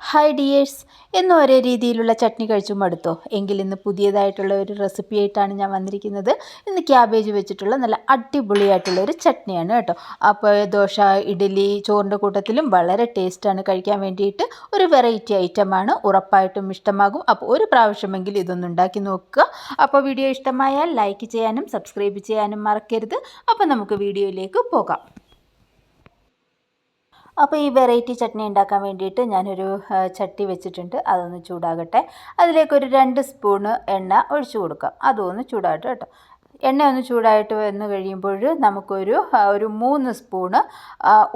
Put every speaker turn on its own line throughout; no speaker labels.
Hi dears എന്നും ഒരേ രീതിയിലുള്ള ചട്നി കഴിച്ചു മടുത്തോ എങ്കിൽ ഇന്ന് പുതിയതായിട്ടുള്ള ഒരു റെസിപ്പി ആയിട്ടാണ് ഞാൻ വന്നിരിക്കുന്നത്. ഇന്ന് ക്യാബേജ് വെച്ചിട്ടുള്ള നല്ല അടിപൊളിയായിട്ടുള്ള ഒരു ചട്നിയാണ് കേട്ടോ. അപ്പോൾ ദോശ ഇഡ്ഡലി ചോറിന്റെ കൂട്ടത്തിലും വളരെ ടേസ്റ്റാണ് കഴിക്കാൻ വേണ്ടിയിട്ട് ഒരു വെറൈറ്റി ഐറ്റമാണ് ഉറപ്പായിട്ടും ഇഷ്ടമാകും. അപ്പോൾ ഒരു പ്രാവശ്യമെങ്കിൽ ഇതൊന്ന് ഉണ്ടാക്കി നോക്കുക. അപ്പോൾ വീഡിയോ ഇഷ്ടമായാൽ ലൈക്ക് ചെയ്യാനും സബ്സ്ക്രൈബ് ചെയ്യാനും മറക്കരുത്. അപ്പോൾ നമുക്ക് വീഡിയോയിലേക്ക് പോകാം. അപ്പോൾ ഈ വെറൈറ്റി ചട്നി ഉണ്ടാക്കാൻ വേണ്ടിയിട്ട് ഞാനൊരു ചട്ടി വെച്ചിട്ടുണ്ട്. അതൊന്ന് ചൂടാകട്ടെ. അതിലേക്ക് ഒരു രണ്ട് സ്പൂണ് എണ്ണ ഒഴിച്ചു കൊടുക്കാം. അതൊന്ന് ചൂടാകട്ടെ കേട്ടോ. എണ്ണ ഒന്ന് ചൂടായിട്ട് വന്ന് കഴിയുമ്പോൾ നമുക്കൊരു ഒരു മൂന്ന് സ്പൂണ്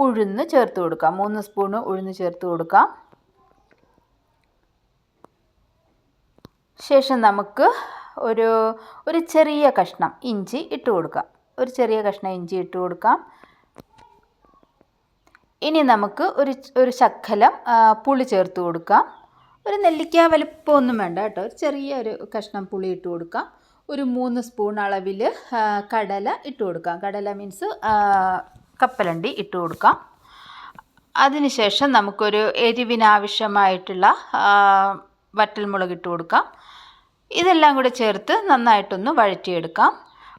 ഉഴുന്ന് ചേർത്ത് കൊടുക്കാം. മൂന്ന് സ്പൂണ് ഉഴുന്ന് ചേർത്ത് കൊടുക്കാം. ശേഷം നമുക്ക് ഒരു ഒരു ചെറിയ കഷ്ണം ഇഞ്ചി ഇട്ട് കൊടുക്കാം. ഒരു ചെറിയ കഷ്ണം ഇഞ്ചി ഇട്ട് കൊടുക്കാം. ഇനി നമുക്ക് ഒരു ഒരു ശക്കലം പുളി ചേർത്ത് കൊടുക്കാം. ഒരു നെല്ലിക്ക വലിപ്പമൊന്നും വേണ്ട കേട്ടോ. ഒരു ചെറിയ ഒരു കഷ്ണം പുളി ഇട്ട് കൊടുക്കാം. ഒരു മൂന്ന് സ്പൂൺ അളവിൽ കടല ഇട്ട് കൊടുക്കാം. കടല മീൻസ് കപ്പലണ്ടി ഇട്ട് കൊടുക്കാം. അതിനുശേഷം നമുക്കൊരു എരിവിനാവശ്യമായിട്ടുള്ള വറ്റൽമുളക് ഇട്ട് കൊടുക്കാം. ഇതെല്ലാം കൂടെ ചേർത്ത് നന്നായിട്ടൊന്ന് വഴറ്റിയെടുക്കാം.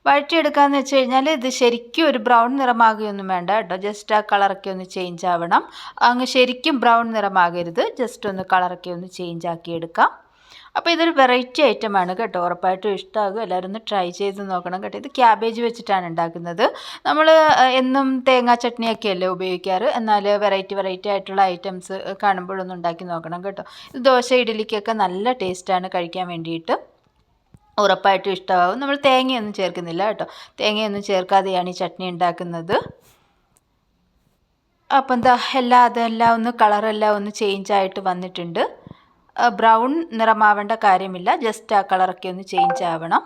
വഴറ്റിയെടുക്കാമെന്ന് വെച്ച് കഴിഞ്ഞാൽ ഇത് ശരിക്കും ഒരു ബ്രൗൺ നിറമാകുകയൊന്നും വേണ്ട കേട്ടോ. ജസ്റ്റ് ആ കളറൊക്കെ ഒന്ന് ചേഞ്ച് ആവണം. അങ്ങ് ശരിക്കും ബ്രൗൺ നിറമാകരുത്. ജസ്റ്റ് ഒന്ന് കളറൊക്കെ ഒന്ന് ചേഞ്ച് ആക്കി എടുക്കാം അപ്പോൾ ഇതൊരു വെറൈറ്റി ഐറ്റമാണ് കേട്ടോ. ഉറപ്പായിട്ടും ഇഷ്ടമാകും എല്ലാവരും ഒന്ന് ട്രൈ ചെയ്ത് നോക്കണം കേട്ടോ. ഇത് ക്യാബേജ് വെച്ചിട്ടാണ് ഉണ്ടാക്കുന്നത്. നമ്മൾ എന്നും തേങ്ങാ ചട്നിയൊക്കെയല്ലേ ഉപയോഗിക്കാറ്? എന്നാൽ വെറൈറ്റി വെറൈറ്റി ആയിട്ടുള്ള ഐറ്റംസ് കാണുമ്പോഴൊന്നും ഉണ്ടാക്കി നോക്കണം കേട്ടോ. ഇത് ദോശ ഇഡലിക്കൊക്കെ നല്ല ടേസ്റ്റാണ് കഴിക്കാൻ വേണ്ടിയിട്ട്. ഉറപ്പായിട്ടും ഇഷ്ടമാവും നമ്മൾ തേങ്ങയൊന്നും ചേർക്കുന്നില്ല കേട്ടോ. തേങ്ങയൊന്നും ചേർക്കാതെയാണ് ഈ ചട്നി ഉണ്ടാക്കുന്നത്. അപ്പം എന്താ എല്ലാം അതെല്ലാം ഒന്ന് കളറെല്ലാം ഒന്ന് ചേഞ്ച് ആയിട്ട് വന്നിട്ടുണ്ട്. ബ്രൗൺ നിറമാവേണ്ട കാര്യമില്ല. ജസ്റ്റ് ആ കളറൊക്കെ ഒന്ന് ചേഞ്ച് ആവണം.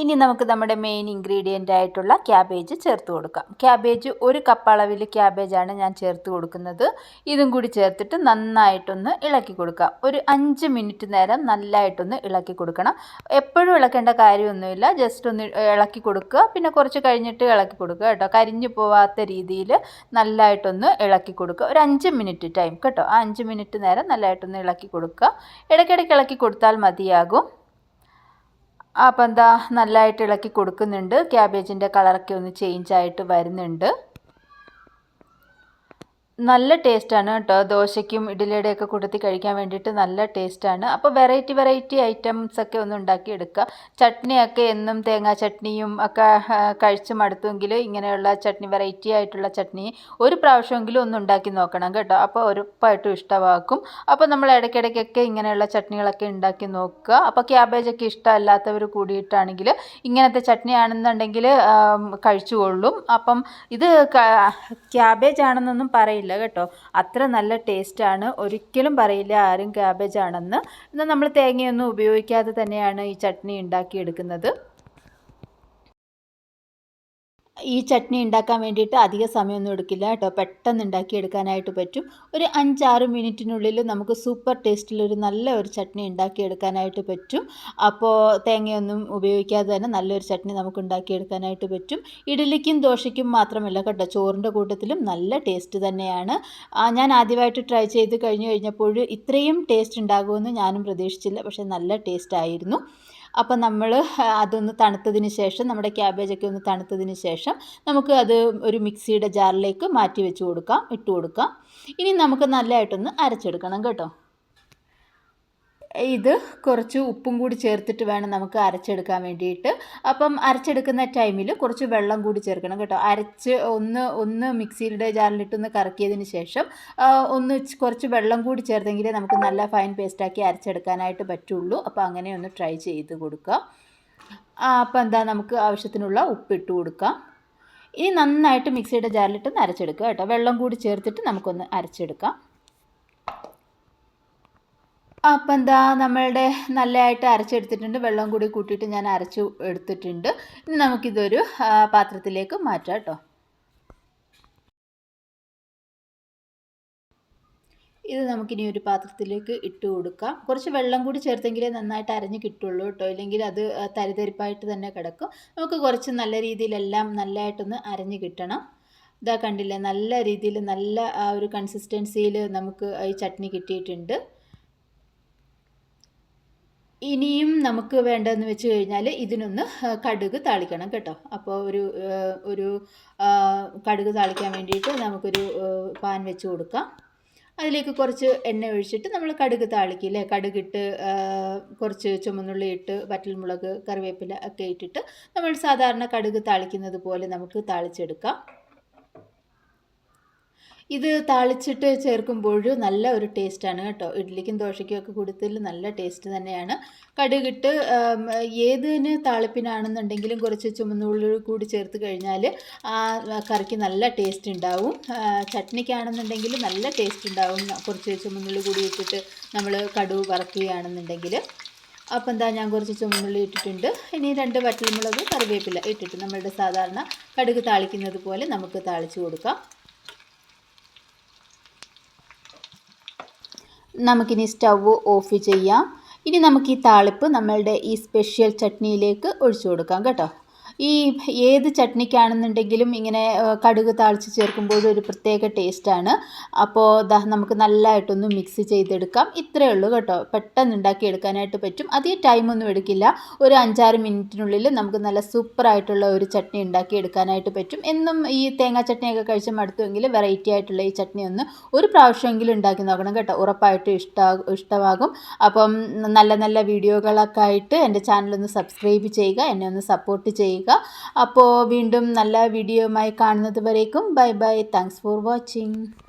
ഇനി നമുക്ക് നമ്മുടെ മെയിൻ ഇൻഗ്രീഡിയന്റ് ആയിട്ടുള്ള ക്യാബേജ് ചേർത്ത് കൊടുക്കാം. ക്യാബേജ് ഒരു കപ്പ് അളവിൽ ക്യാബേജാണ് ഞാൻ ചേർത്ത് കൊടുക്കുന്നത്. ഇതും കൂടി ചേർത്തിട്ട് നന്നായിട്ടൊന്ന് ഇളക്കി കൊടുക്കാം. ഒരു അഞ്ച് മിനിറ്റ് നേരം നല്ലതായിട്ടൊന്ന് ഇളക്കി കൊടുക്കണം. എപ്പോഴും ഇളക്കേണ്ട കാര്യമൊന്നുമില്ല. ജസ്റ്റ് ഒന്ന് ഇളക്കി കൊടുക്കുക. പിന്നെ കുറച്ച് കഴിഞ്ഞിട്ട് ഇളക്കി കൊടുക്കുക കേട്ടോ. കരിഞ്ഞു പോവാത്ത രീതിയിൽ നല്ലതായിട്ടൊന്ന് ഇളക്കി കൊടുക്കുക. ഒരു അഞ്ച് മിനിറ്റ് ടൈം കേട്ടോ. ആ അഞ്ച് മിനിറ്റ് നേരം നല്ലതായിട്ടൊന്ന് ഇളക്കി കൊടുക്കുക. ഇടയ്ക്കിടയ്ക്ക് ഇളക്കി കൊടുത്താൽ മതിയാകും. അപ്പം എന്താ നല്ലതായിട്ട് ഇളക്കി കൊടുക്കുന്നുണ്ട്. ക്യാബേജിന്റെ കളറൊക്കെ ഒന്ന് ചേഞ്ച് ആയിട്ട് വരുന്നുണ്ട്. നല്ല ടേസ്റ്റാണ് കേട്ടോ. ദോശയ്ക്കും ഇഡ്ഡലിയുടെയൊക്കെ കൂട്ടത്തിൽ കഴിക്കാൻ വേണ്ടിയിട്ട് നല്ല ടേസ്റ്റാണ്. അപ്പോൾ വെറൈറ്റി വെറൈറ്റി ഐറ്റംസ് ഒക്കെ ഒന്ന് ഉണ്ടാക്കി എടുക്കുക ചട്നിയൊക്കെ എന്നും തേങ്ങാ ചട്നിയും ഒക്കെ കഴിച്ച് മടുത്തുമെങ്കിൽ ഇങ്ങനെയുള്ള ചട്നി വെറൈറ്റി ആയിട്ടുള്ള ചട്നി ഒരു പ്രാവശ്യമെങ്കിലും ഒന്ന് ഉണ്ടാക്കി നോക്കണം കേട്ടോ. അപ്പോൾ ഉറപ്പായിട്ടും ഇഷ്ടമാക്കും അപ്പോൾ നമ്മൾ ഇടയ്ക്കിടയ്ക്കൊക്കെ ഇങ്ങനെയുള്ള ചട്നികളൊക്കെ ഉണ്ടാക്കി നോക്കുക. അപ്പോൾ ക്യാബേജൊക്കെ ഇഷ്ടമല്ലാത്തവർ കൂടിയിട്ടാണെങ്കിൽ ഇങ്ങനത്തെ ചട്നി ആണെന്നുണ്ടെങ്കിൽ കഴിച്ചുകൊള്ളും. അപ്പം ഇത് ക്യാബേജ് ആണെന്നൊന്നും പറയില്ല. പറയില്ല കേട്ടോ. അത്ര നല്ല ടേസ്റ്റാണ് ഒരിക്കലും പറയില്ല ആരും ക്യാബേജ് ആണെന്ന്. എന്നാൽ നമ്മൾ തേങ്ങയൊന്നും ഉപയോഗിക്കാതെ തന്നെയാണ് ഈ ചട്നി ഉണ്ടാക്കിയെടുക്കുന്നത്. ഈ ചട്നി ഉണ്ടാക്കാൻ വേണ്ടിയിട്ട് അധിക സമയമൊന്നും എടുക്കില്ല കേട്ടോ. പെട്ടെന്ന് ഉണ്ടാക്കിയെടുക്കാനായിട്ട് പറ്റും. ഒരു അഞ്ചാറ് മിനിറ്റിനുള്ളിൽ നമുക്ക് സൂപ്പർ ടേസ്റ്റിലൊരു നല്ല ഒരു ചട്നി ഉണ്ടാക്കിയെടുക്കാനായിട്ട് പറ്റും. അപ്പോൾ തേങ്ങയൊന്നും ഉപയോഗിക്കാതെ തന്നെ നല്ലൊരു ചട്നി നമുക്ക് ഉണ്ടാക്കിയെടുക്കാനായിട്ട് പറ്റും. ഇഡലിക്കും ദോശയ്ക്കും മാത്രമല്ല കേട്ടോ ചോറിന്റെ കൂട്ടത്തിലും നല്ല ടേസ്റ്റ് തന്നെയാണ്. ഞാൻ ആദ്യമായിട്ട് ട്രൈ ചെയ്ത് കഴിഞ്ഞു കഴിഞ്ഞപ്പോൾ ഇത്രയും ടേസ്റ്റ് ഉണ്ടാകുമെന്ന് ഞാനും പ്രതീക്ഷിച്ചില്ല. പക്ഷേ നല്ല ടേസ്റ്റ് ആയിരുന്നു. അപ്പോൾ നമ്മൾ അതൊന്ന് തണുത്തതിന് ശേഷം നമ്മുടെ ക്യാബേജൊക്കെ ഒന്ന് തണുത്തതിന് ശേഷം നമുക്ക് അത് ഒരു മിക്സിയുടെ ജാറിലേക്ക് മാറ്റി വെച്ച് കൊടുക്കാം ഇട്ട് കൊടുക്കാം. ഇനി നമുക്ക് നല്ലതായിട്ടൊന്ന് അരച്ചെടുക്കണം കേട്ടോ. ഇത് കുറച്ച് ഉപ്പും കൂടി ചേർത്തിട്ട് വേണം നമുക്ക് അരച്ചെടുക്കാൻ വേണ്ടിയിട്ട്. അപ്പം അരച്ചെടുക്കുന്ന ടൈമിൽ കുറച്ച് വെള്ളം കൂടി ചേർക്കണം കേട്ടോ. അരച്ച് ഒന്ന് ഒന്ന് മിക്സിയുടെ ജാറിലിട്ടൊന്ന് കറക്കിയതിന് ശേഷം ഒന്ന് കുറച്ച് വെള്ളം കൂടി ചേർത്തെങ്കിലേ നമുക്ക് നല്ല ഫൈൻ പേസ്റ്റാക്കി അരച്ചെടുക്കാനായിട്ട് പറ്റുള്ളൂ. അപ്പോൾ അങ്ങനെ ഒന്ന് ട്രൈ ചെയ്ത് കൊടുക്കുക. അപ്പോൾ എന്താ നമുക്ക് ആവശ്യത്തിനുള്ള ഉപ്പിട്ട് കൊടുക്കാം. ഇനി നന്നായിട്ട് മിക്സിയുടെ ജാറിലിട്ട് അരച്ചെടുക്കുക കേട്ടോ. വെള്ളം കൂടി ചേർത്തിട്ട് നമുക്കൊന്ന് അരച്ചെടുക്കാം. അപ്പം എന്താ നമ്മളുടെ നല്ലതായിട്ട് അരച്ചെടുത്തിട്ടുണ്ട്. വെള്ളം കൂടി കൂട്ടിയിട്ട് ഞാൻ അരച്ച് എടുത്തിട്ടുണ്ട്. ഇനി നമുക്കിതൊരു പാത്രത്തിലേക്ക് മാറ്റാം കേട്ടോ. ഇത് നമുക്കിനി ഒരു പാത്രത്തിലേക്ക് ഇട്ട് കൊടുക്കാം. കുറച്ച് വെള്ളം കൂടി ചേർത്തെങ്കിലേ നന്നായിട്ട് അരഞ്ഞ് കിട്ടുള്ളൂ കേട്ടോ. ഇല്ലെങ്കിൽ അത് തരിതരിപ്പായിട്ട് തന്നെ കിടക്കും. നമുക്ക് കുറച്ച് നല്ല രീതിയിലെല്ലാം നല്ലതായിട്ടൊന്ന് അരഞ്ഞ് കിട്ടണം. ഇതാ കണ്ടില്ലേ നല്ല രീതിയിൽ നല്ല ആ ഒരു കൺസിസ്റ്റൻസിയിൽ നമുക്ക് ഈ ചട്നി കിട്ടിയിട്ടുണ്ട്. ഇനിയും നമുക്ക് വേണ്ടതെന്ന് വെച്ച് കഴിഞ്ഞാൽ ഇതിനൊന്ന് കടുക് താളിക്കണം കേട്ടോ. അപ്പോൾ ഒരു ഒരു കടുക് താളിക്കാൻ വേണ്ടിയിട്ട് നമുക്കൊരു പാൻ വെച്ച് കൊടുക്കാം. അതിലേക്ക് കുറച്ച് എണ്ണ ഒഴിച്ചിട്ട് നമ്മൾ കടുക് താളിക്കില്ലേ കടുകിട്ട് കുറച്ച് ചുമന്നുള്ളി ഇട്ട് വറ്റൽമുളക് കറിവേപ്പില ഒക്കെ ഇട്ടിട്ട് നമ്മൾ സാധാരണ കടുക് താളിക്കുന്നത് പോലെ നമുക്ക് താളിച്ചെടുക്കാം. ഇത് താളിച്ചിട്ട് ചേർക്കുമ്പോൾ നല്ല ഒരു ടേസ്റ്റാണ് കേട്ടോ. ഇഡ്ഡലിക്കും ദോശയ്ക്കും ഒക്കെ കൂടുതൽ നല്ല ടേസ്റ്റ് തന്നെയാണ്. കടുകിട്ട് ഏതിന് താളിപ്പിനാണെന്നുണ്ടെങ്കിലും കുറച്ച് ചുമന്നുള്ളി കൂടി ചേർത്ത് കഴിഞ്ഞാൽ ആ കറിക്ക് നല്ല ടേസ്റ്റ് ഉണ്ടാവും. ചട്നിക്കാണെന്നുണ്ടെങ്കിൽ നല്ല ടേസ്റ്റ് ഉണ്ടാവും. കുറച്ച് ചുമന്നുള്ളി കൂടി ഇട്ടിട്ട് നമ്മൾ കടുവ് വറക്കുകയാണെന്നുണ്ടെങ്കിൽ. അപ്പം എന്താ ഞാൻ കുറച്ച് ചുമന്നുള്ളി ഇട്ടിട്ടുണ്ട്. ഇനി രണ്ട് വറ്റൽമുളക് കറിവേപ്പില ഇട്ടിട്ട് നമ്മളുടെ സാധാരണ കടുക് താളിക്കുന്നത് പോലെ നമുക്ക് താളിച്ച് കൊടുക്കാം. നമുക്കിനി സ്റ്റവ് ഓഫ് ചെയ്യാം. ഇനി നമുക്ക് ഈ താളിപ്പ് നമ്മളുടെ ഈ സ്പെഷ്യൽ ചട്നിയിലേക്ക് ഒഴിച്ചു കൊടുക്കാം കേട്ടോ. ഈ ഏത് ചട്നിക്കാണെന്നുണ്ടെങ്കിലും ഇങ്ങനെ കടുക് താളിച്ച് ചേർക്കുമ്പോൾ ഒരു പ്രത്യേക ടേസ്റ്റാണ്. അപ്പോൾ നമുക്ക് നല്ലതായിട്ടൊന്ന് മിക്സ് ചെയ്തെടുക്കാം. ഇത്രയേ ഉള്ളൂ കേട്ടോ. പെട്ടെന്ന് ഉണ്ടാക്കിയെടുക്കാനായിട്ട് പറ്റും. അധികം ടൈമൊന്നും എടുക്കില്ല. ഒരു അഞ്ചാറ് മിനിറ്റിനുള്ളിൽ നമുക്ക് നല്ല സൂപ്പറായിട്ടുള്ള ഒരു ചട്നി ഉണ്ടാക്കിയെടുക്കാനായിട്ട് പറ്റും. എന്നും ഈ തേങ്ങാ ചട്നിയൊക്കെ കഴിച്ച് മടുത്തുവെങ്കിൽ വെറൈറ്റി ആയിട്ടുള്ള ഈ ചട്നി ഒന്ന് ഒരു പ്രാവശ്യമെങ്കിലും ഉണ്ടാക്കി നോക്കണം കേട്ടോ. ഉറപ്പായിട്ടും ഇഷ്ട ഇഷ്ടമാകും. അപ്പം നല്ല നല്ല വീഡിയോകളൊക്കെ ആയിട്ട് എന്റെ ചാനലൊന്ന് സബ്സ്ക്രൈബ് ചെയ്യുക. എന്നെ ഒന്ന് സപ്പോർട്ട് ചെയ്യുക. അപ്പോൾ വീണ്ടും നല്ല വീഡിയോയുമായി കാണുന്നത് വരേക്കും. Bye bye. Thanks for watching